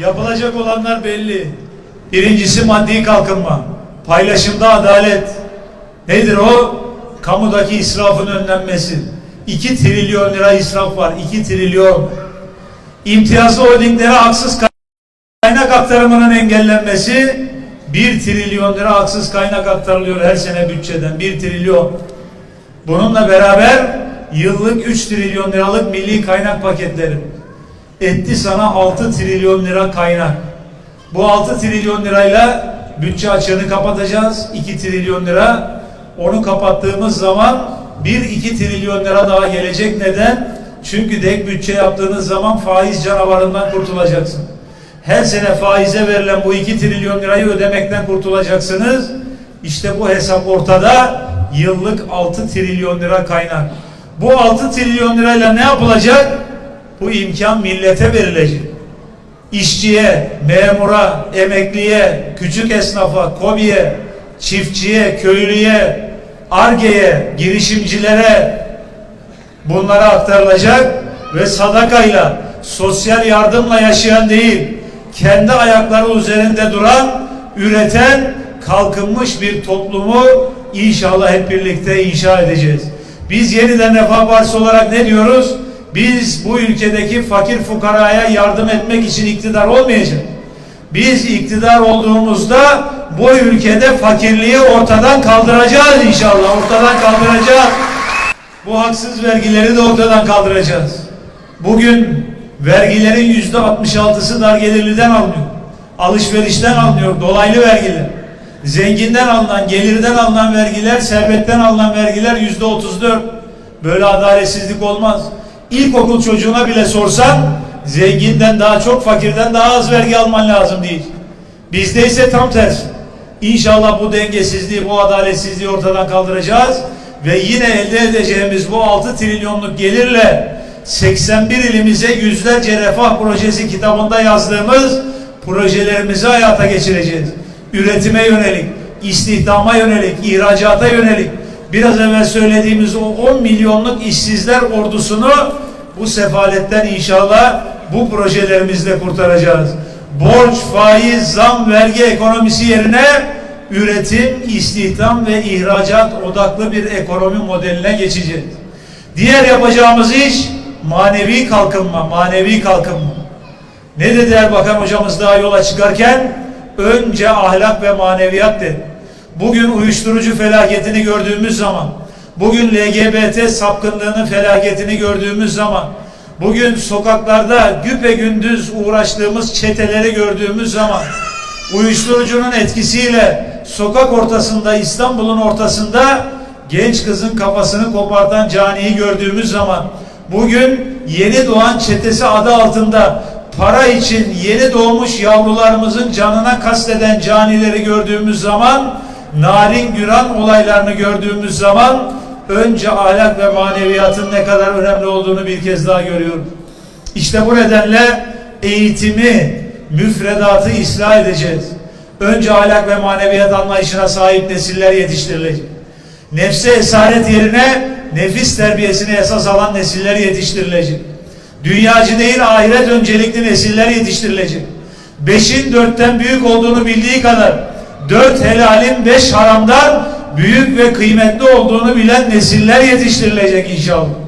Yapılacak olanlar belli. Birincisi maddi kalkınma. Paylaşımda adalet. Nedir o? Kamudaki israfın önlenmesi. 2 trilyon lira israf var. 2 trilyon. İmtiyazlı holdinglere haksız kaynak aktarımının engellenmesi 1 trilyon lira haksız kaynak aktarılıyor her sene bütçeden. 1 trilyon. Bununla beraber yıllık 3 trilyon liralık milli kaynak paketleri. Etti sana 6 trilyon lira kaynak. Bu 6 trilyon lirayla bütçe açığını kapatacağız. 2 trilyon lira. Onu kapattığımız zaman 1-2 trilyon lira daha gelecek. Neden? Çünkü dek bütçe yaptığınız zaman faiz canavarından kurtulacaksın. Her sene faize verilen bu 2 trilyon lirayı ödemekten kurtulacaksınız. İşte bu hesap ortada. Yıllık 6 trilyon lira kaynak. Bu 6 trilyon lirayla ne yapılacak? Bu imkan millete verilecek. İşçiye, memura, emekliye, küçük esnafa, kobiye, çiftçiye, köylüye, argeye, girişimcilere bunlara aktarılacak ve sadakayla, sosyal yardımla yaşayan değil, kendi ayakları üzerinde duran, üreten, kalkınmış bir toplumu inşallah hep birlikte inşa edeceğiz. Biz yeniden Refah Partisi olarak ne diyoruz? Biz bu ülkedeki fakir fukaraya yardım etmek için iktidar olmayacağız. Biz iktidar olduğumuzda bu ülkede fakirliği ortadan kaldıracağız inşallah. Ortadan kaldıracağız. Bu haksız vergileri de ortadan kaldıracağız. Bugün vergilerin yüzde 66'sı dar gelirliden alınıyor. Alışverişten alınıyor. Dolaylı vergiler. Zenginden alınan, gelirden alınan vergiler, servetten alınan vergiler yüzde 34. Böyle adaletsizlik olmaz. İlkokul çocuğuna bile sorsan zenginden daha çok, fakirden daha az vergi alman lazım değil. Bizde ise tam tersi. İnşallah bu dengesizliği, bu adaletsizliği ortadan kaldıracağız ve yine elde edeceğimiz bu 6 trilyonluk gelirle 81 ilimize yüzlerce refah projesi kitabında yazdığımız projelerimizi hayata geçireceğiz. Üretime yönelik, istihdama yönelik, ihracata yönelik, biraz evvel söylediğimiz o 10 milyonluk işsizler ordusunu bu sefaletten inşallah bu projelerimizle kurtaracağız. Borç, faiz, zam, vergi ekonomisi yerine üretim, istihdam ve ihracat odaklı bir ekonomi modeline geçeceğiz. Diğer yapacağımız iş manevi kalkınma, manevi kalkınma. Ne dedi Erbakan hocamız daha yola çıkarken? Önce ahlak ve maneviyat dedi. Bugün uyuşturucu felaketini gördüğümüz zaman, bugün LGBT sapkınlığının felaketini gördüğümüz zaman, bugün sokaklarda güpe gündüz uğraştığımız çeteleri gördüğümüz zaman, uyuşturucunun etkisiyle sokak ortasında, İstanbul'un ortasında genç kızın kafasını kopartan caniyi gördüğümüz zaman, bugün yeni doğan çetesi adı altında para için yeni doğmuş yavrularımızın canına kasteden canileri gördüğümüz zaman, narin güran olaylarını gördüğümüz zaman önce ahlak ve maneviyatın ne kadar önemli olduğunu bir kez daha görüyorum. İşte bu nedenle eğitimi, müfredatı ıslah edeceğiz. Önce ahlak ve maneviyat anlayışına sahip nesiller yetiştirilecek. Nefse esaret yerine nefis terbiyesini esas alan nesiller yetiştirilecek. Dünyacı değil ahiret öncelikli nesiller yetiştirilecek. Beşin dörtten büyük olduğunu bildiği kadar dört helalin beş haramdan büyük ve kıymetli olduğunu bilen nesiller yetiştirilecek inşallah.